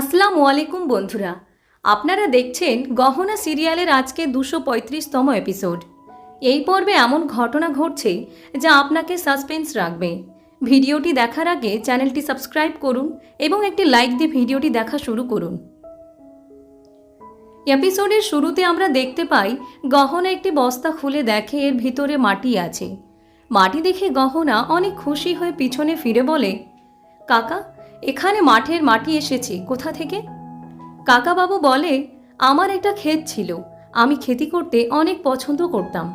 আসসালামু আলাইকুম বন্ধুরা। আপনারা দেখছেন গহনা সিরিয়ালের আজকে দুশো পঁয়ত্রিশতম এপিসোড। এই পর্বে এমন ঘটনা ঘটছে যা আপনাকে সাসপেন্স রাখবে। ভিডিওটি দেখার আগে চ্যানেলটি সাবস্ক্রাইব করুন এবং একটি লাইক দিয়ে ভিডিওটি দেখা শুরু করুন। এপিসোডের শুরুতে আমরা দেখতে পাই, গহনা একটি বস্তা খুলে দেখে এর ভিতরে মাটি আছে। মাটি দেখে গহনা অনেক খুশি হয়ে পিছনে ফিরে বলে, কাকা এখানে মাঠের মাটি এসেছে, কোথা থেকে? কাকাবাবু বলে, আমার একটা ক্ষেত ছিল, আমি খেতি করতে অনেক পছন্দ করতাম,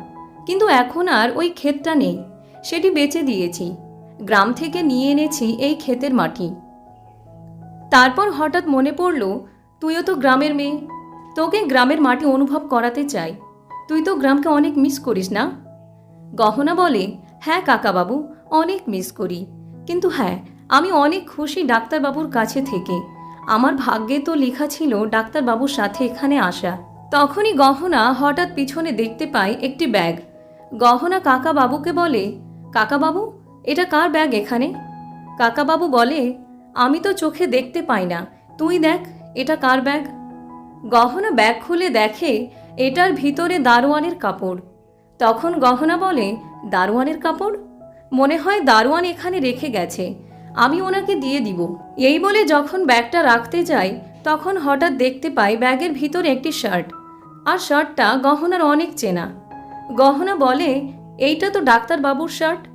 কিন্তু এখন আর ওই ক্ষেতটা নেই, সেটি বেচে দিয়েছি, গ্রাম থেকে নিয়ে এনেছি এই ক্ষেতের মাটি। তারপর হঠাৎ মনে পড়ল, তুইও তো গ্রামের মেয়ে, তোকে গ্রামের মাটি অনুভব করাতে চাই, তুই তো গ্রামকে অনেক মিস করিস না? গহনা বলে হ্যাঁ কাকাবাবু, অনেক মিস করি, কিন্তু হ্যাঁ আমি অনেক খুশি ডাক্তারবাবুর কাছে থেকে। আমার ভাগ্যে তো লেখা ছিল ডাক্তারবাবুর সাথে এখানে আসা। তখনই গহনা হঠাৎ পিছনে দেখতে পায় একটি ব্যাগ। গহনা কাকাবাবুকে বলে, কাকাবাবু, এটা কার ব্যাগ এখানে? কাকাবাবু বলে, আমি তো চোখে দেখতে পাই না। তুই দেখ, এটা কার ব্যাগ? গহনা ব্যাগ খুলে দেখে এটার ভিতরে দারোয়ানের কাপড়। তখন গহনা বলে, দারোয়ানের কাপড়? মনে হয় দারোয়ান এখানে রেখে গেছে। আমি ওনাকে দিয়ে দিব। এই বলে যখন ব্যাগটা রাখতে যাই, তখন হঠাৎ দেখতে পাই ব্যাগের ভিতরে একটি শার্ট। আর শার্টটা গহনার অনেক চেনা। গহনা বলে, এইটা তো ডাক্তারবাবুর শার্ট?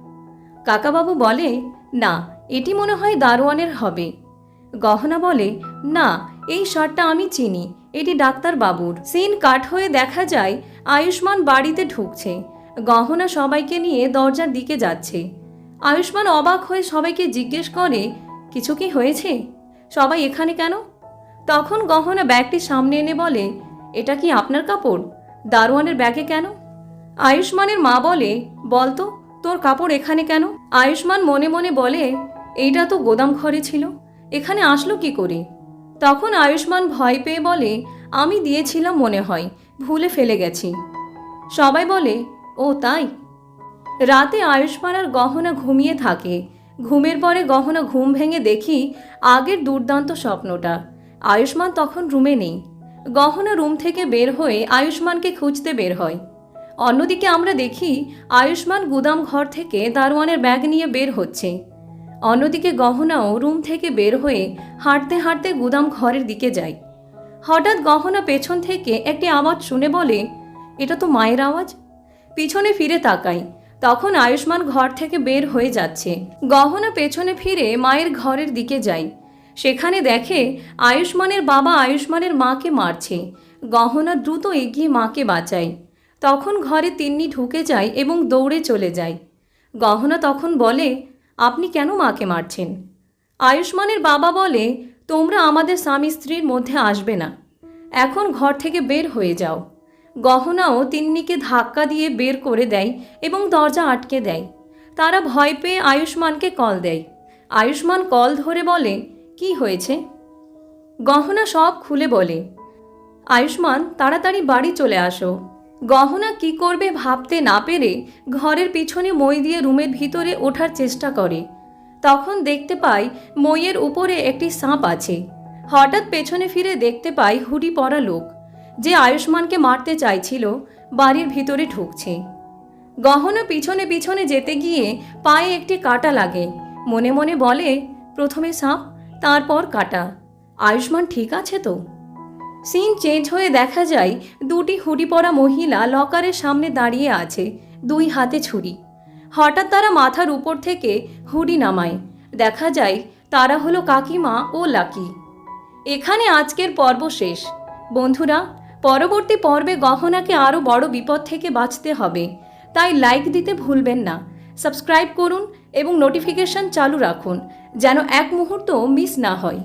কাকাবাবু বলে, না, এটি মনে হয় দারোয়ানের হবে। গহনা বলে, না, এই শার্টটা আমি চিনি, এটি ডাক্তার বাবুর সিন কাট হয়ে দেখা যায়, আয়ুষ্মান বাড়িতে ঢুকছে। গহনা সবাইকে নিয়ে দরজার দিকে যাচ্ছে। আয়ুষ্মান অবাক হয়ে সবাইকে জিজ্ঞেস করে, কিছু কি হয়েছে? সবাই এখানে কেন? তখন গহনা ব্যাগটি সামনে এনে বলে, এটা কি আপনার কাপড়? দারোয়ানের ব্যাগে কেন? আয়ুষ্মানের মা বলে বলতো তোর কাপড় এখানে কেন? আয়ুষ্মান মনে মনে বলে, এইটা তো গোদাম ঘরে ছিল, এখানে আসলো কি করে? তখন আয়ুষ্মান ভয় পেয়ে বলে, আমি দিয়েছিলাম মনে হয়, ভুলে ফেলে গেছি। সবাই বলে, ও, তাই? রাতে আয়ুষ্মান আর গহনা ঘুমিয়ে থাকে। ঘুমের পরে গহনা ঘুম ভেঙে দেখি আগের দুর্দান্ত স্বপ্নটা। আয়ুষ্মান তখন রুমে নেই। গহনা রুম থেকে বের হয়ে আয়ুষ্মানকে খুঁজতে বের হয়। অন্যদিকে আমরা দেখি আয়ুষ্মান গুদাম ঘর থেকে দারোয়ানের ব্যাগ নিয়ে বের হচ্ছে। অন্যদিকে গহনাও রুম থেকে বের হয়ে হাঁটতে হাঁটতে গুদাম ঘরের দিকে যায়। হঠাৎ গহনা পেছন থেকে একটি আওয়াজ শুনে বলে, এটা তো মায়ের আওয়াজ? পিছনে ফিরে তাকাই। তখন আয়ুষ্মান ঘর থেকে বের হয়ে যাচ্ছে। গহনা পেছনে ফিরে মায়ের ঘরের দিকে যাই সেখানে দেখে আয়ুষ্মানের বাবা আয়ুষ্মানের মাকে মারছে। গহনা দ্রুত এগিয়ে মাকে বাঁচায়। তখন ঘরে তিন্নি ঢুকে যায় এবং দৌড়ে চলে যায়। গহনা তখন বলে, আপনি কেন মাকে মারছেন? আয়ুষ্মানের বাবা বলে, তোমরা আমাদের স্বামী স্ত্রীর মধ্যে আসবে না। এখন ঘর থেকে বের হয়ে যাও। গহনাও তিন্নিকে ধাক্কা দিয়ে বের করে দেয় এবং দরজা আটকে দেয়। তারা ভয় পেয়ে আয়ুষ্মানকে কল দেয়। আয়ুষ্মান কল ধরে বলে, কি হয়েছে? গহনা সব খুলে বলে, আয়ুষ্মান, তাড়াতাড়ি বাড়ি চলে আসো। গহনা কি করবে ভাবতে না পেরে ঘরের পিছনে মই দিয়ে রুমের ভিতরে ওঠার চেষ্টা করে। তখন দেখতে পাই মইয়ের উপরে একটি সাপ আছে। হঠাৎ পেছনে ফিরে দেখতে পাই হুডি পরা লোক। যে আয়ুষ্মানকে মারতে চাইছিল, বাড়ির ভিতরে ঢুকছে। গহনা পিছনে পিছনে যেতে গিয়ে পায়ে একটি কাটা লাগে। মনে মনে বলে, প্রথমে সাপ, তারপর কাটা। আয়ুষ্মান ঠিক আছে তো? সিন চেঞ্জ হয়ে দেখা যায়, দুটি হুডি পরা মহিলা লকারের সামনে দাঁড়িয়ে আছে, দুই হাতে ছুরি। হঠাৎ তারা মাথার উপর থেকে হুডি নামায়। দেখা যায়, তারা হলো কাকিমা ও লাকি। এখানে আজকের পর্ব শেষ। বন্ধুরা পরবর্তী পর্বে গহনাকে আরও বড় বিপদ থেকে বাঁচতে হবে। তাই লাইক দিতে ভুলবেন না। সাবস্ক্রাইব করুন এবং নোটিফিকেশন চালু রাখুন, যেন এক মুহূর্ত মিস না হয়।